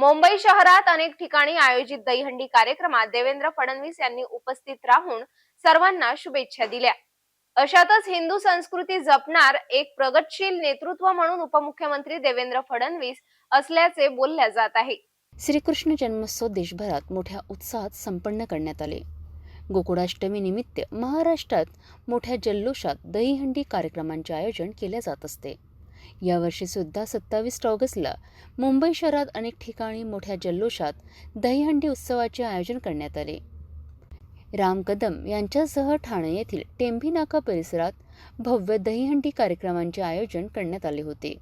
मुंबई शहरात अनेक ठिकाणी आयोजित दहीहंडी कार्यक्रमात देवेंद्र फडणवीस यांनी उपस्थित राहून सर्वांना शुभेच्छा दिल्या. अशातच हिंदू संस्कृती जपणार एक प्रगतशील नेतृत्व म्हणून उपमुख्यमंत्री देवेंद्र फडणवीस असल्याचे बोलल्या जात आहे. श्रीकृष्ण जन्मोत्सव देशभरात मोठ्या उत्साहात संपन्न करण्यात आले. गोकुळाष्टमी निमित्त महाराष्ट्रात मोठ्या जल्लोषात दहीहंडी कार्यक्रमांचे आयोजन केले जात असते. यावर्षीसुद्धा सत्तावीस ऑगस्टला मुंबई शहरात अनेक ठिकाणी मोठ्या जल्लोषात दहीहंडी उत्सवाचे आयोजन करण्यात आले. राम कदम यांच्यासह ठाणे येथील टेंभी नाका परिसरात भव्य दहीहंडी कार्यक्रमांचे आयोजन करण्यात आले होते.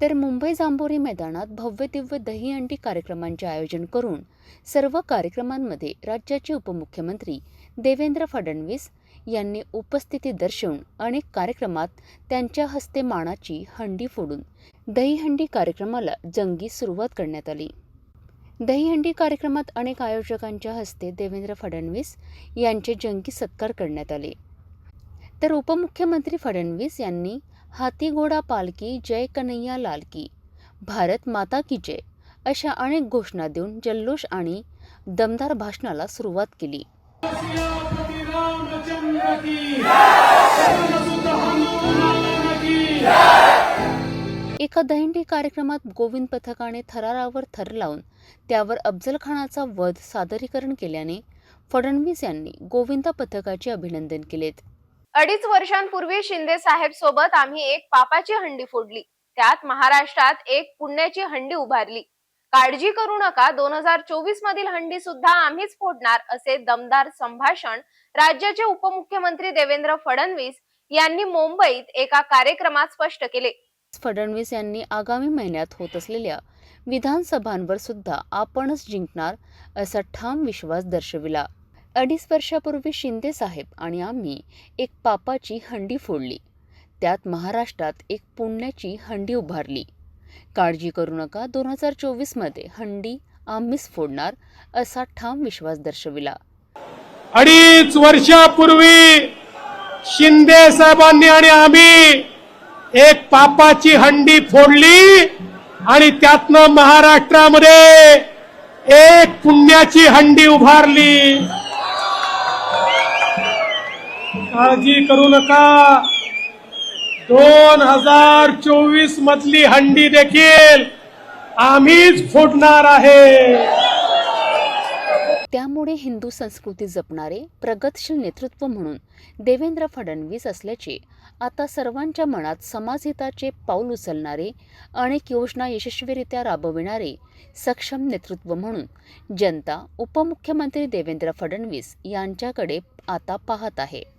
तर मुंबई जांभोरी मैदानात भव्य दिव्य दहीहंडी कार्यक्रमांचे आयोजन करून सर्व कार्यक्रमांमध्ये राज्याचे उपमुख्यमंत्री देवेंद्र फडणवीस यांनी उपस्थिती दर्शवून अनेक कार्यक्रमात त्यांच्या हस्ते मानाची हंडी फोडून दहीहंडी कार्यक्रमाला जंगी सुरुवात करण्यात आली. दहीहंडी कार्यक्रमात अनेक आयोजकांच्या हस्ते देवेंद्र फडणवीस यांचे जंगी सत्कार करण्यात आले. तर उपमुख्यमंत्री फडणवीस यांनी हाती घोडा पालकी जय कन्हैया लाल की भारत माता की जय अशा अनेक घोषणा देऊन जल्लोष आणि दमदार भाषणाला सुरुवात केली. एका दहीहंडी कार्यक्रमात गोविंद पथकाने थरारावर थर लावून त्यावर अफजल खानाचा वध सादरीकरण केल्याने फडणवीस यांनी गोविंदा पथकाचे अभिनंदन केलेत. अडीच वर्षांपूर्वी शिंदे साहेब सोबत आम्ही एक पापाची हंडी फोडली. त्यात महाराष्ट्रात एक पुण्याची हंडी उभारली. काळजी करू नका. दोन हजार चोवीस मधील हंडी सुद्धा आम्हीच फोडणार असे दमदार संभाषण राज्याचे उपमुख्यमंत्री देवेंद्र फडणवीस यांनी मुंबईत एका कार्यक्रमात स्पष्ट केले. फडणवीस यांनी आगामी महिन्यात होत असलेल्या विधानसभांवर सुद्धा आपणच जिंकणार असा ठाम विश्वास दर्शविला. अडीच वर्षापूर्वी शिंदे साहेब आणि आम्ही एक पापाची हंडी फोडली. त्यात महाराष्ट्रात एक पुण्याची हंडी उभारली. काळजी करू नका. दोन हजार चोवीसमध्ये हंडी आम्हीच फोडणार असा ठाम विश्वास दर्शविला. अडीच वर्षापूर्वी शिंदे साहेबांनी आणि आम्ही एक पापाची हंडी फोडली आणि त्यातनं महाराष्ट्रामध्ये एक पुण्याची हंडी उभारली. काळजी करू नका. दोन हजार चोवीस मधली हंडी देखील आम्हीच फोडणार आहे. त्यामुळे हिंदू संस्कृती जपणारे प्रगतशील नेतृत्व म्हणून देवेंद्र फडणवीस असल्याचे आता सर्वांच्या मनात समाजहिताचे पाऊल उचलणारे अनेक योजना यशस्वीरित्या राबविणारे सक्षम नेतृत्व म्हणून जनता उपमुख्यमंत्री देवेंद्र फडणवीस यांच्याकडे आता पाहत आहे.